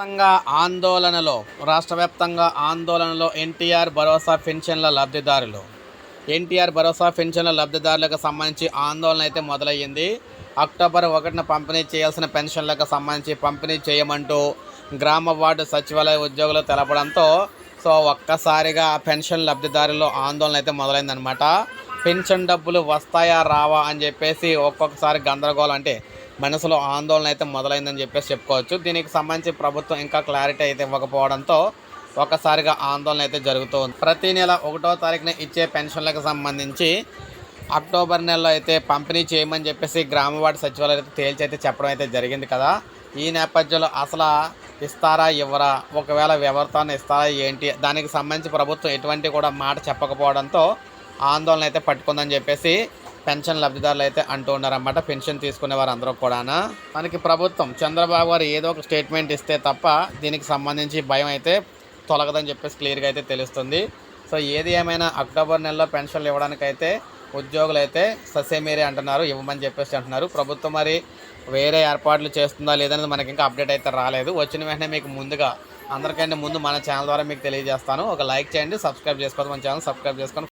వ్యాప్తంగా ఆందోళనలో రాష్ట్ర వ్యాప్తంగా ఆందోళనలో ఎన్టీఆర్ భరోసా పెన్షన్ల లబ్ధిదారులు. ఎన్టీఆర్ భరోసా పెన్షన్ల లబ్ధిదారులకు సంబంధించి ఆందోళన అయితే మొదలయ్యింది. అక్టోబర్ ఒకటిన పంపిణీ చేయాల్సిన పెన్షన్లకు సంబంధించి పంపిణీ చేయమంటూ గ్రామ వార్డు సచివాలయ ఉద్యోగులు తెలపడంతో సో ఒక్కసారిగా పెన్షన్ లబ్ధిదారుల్లో ఆందోళన అయితే మొదలైందనమాట పెన్షన్ డబ్బులు వస్తాయా రావా అని చెప్పేసి ఒక్కొక్కసారి గందరగోళం. అంటే మనసులో ఆందోళన అయితే మొదలైందని చెప్పేసి చెప్పుకోవచ్చు. దీనికి సంబంధించి ప్రభుత్వం ఇంకా క్లారిటీ అయితే ఇవ్వకపోవడంతో ఒక్కసారిగా ఆందోళన అయితే జరుగుతుంది ప్రతి నెల ఒకటో తారీఖున ఇచ్చే పెన్షన్లకు సంబంధించి అక్టోబర్ నెలలో అయితే పంపిణీ చేయమని చెప్పేసి గ్రామ వార్డు సచివాలయం అయితే తేల్చి అయితే చెప్పడం అయితే జరిగింది కదా. ఈ నేపథ్యంలో అసలు ఇస్తారా ఇవ్వరా? ఒకవేళ ఎవరితో ఇస్తారా ఏంటి? దానికి సంబంధించి ప్రభుత్వం ఎటువంటి కూడా మాట చెప్పకపోవడంతో ఆందోళన అయితే పట్టుకుందని చెప్పేసి పెన్షన్ లబ్ధిదారులు అయితే అంటూ ఉన్నారన్నమాట. పెన్షన్ తీసుకునే వారందరూ కూడానా. మనకి ప్రభుత్వం చంద్రబాబు గారు ఏదో ఒక స్టేట్మెంట్ ఇస్తే తప్ప దీనికి సంబంధించి భయం అయితే తొలగదని చెప్పేసి క్లియర్గా అయితే తెలుస్తుంది. సో ఏది ఏమైనా అక్టోబర్ నెలలో పెన్షన్లు ఇవ్వడానికైతే ఉద్యోగులు అయితే ససేమేరే అంటున్నారు ఇవ్వమని చెప్పేసి అంటున్నారు. ప్రభుత్వం మరి వేరే ఏర్పాట్లు చేస్తుందా లేదనేది మనకి ఇంకా అప్డేట్ అయితే రాలేదు. వచ్చిన వెంటనే మీకు ముందుగా అందరికంటే ముందు మన ఛానల్ ద్వారా మీకు తెలియజేస్తాను. ఒక లైక్ చేయండి సబ్స్క్రైబ్ చేసుకోవద్దు మన ఛానల్ సబ్స్క్రైబ్ చేసుకొని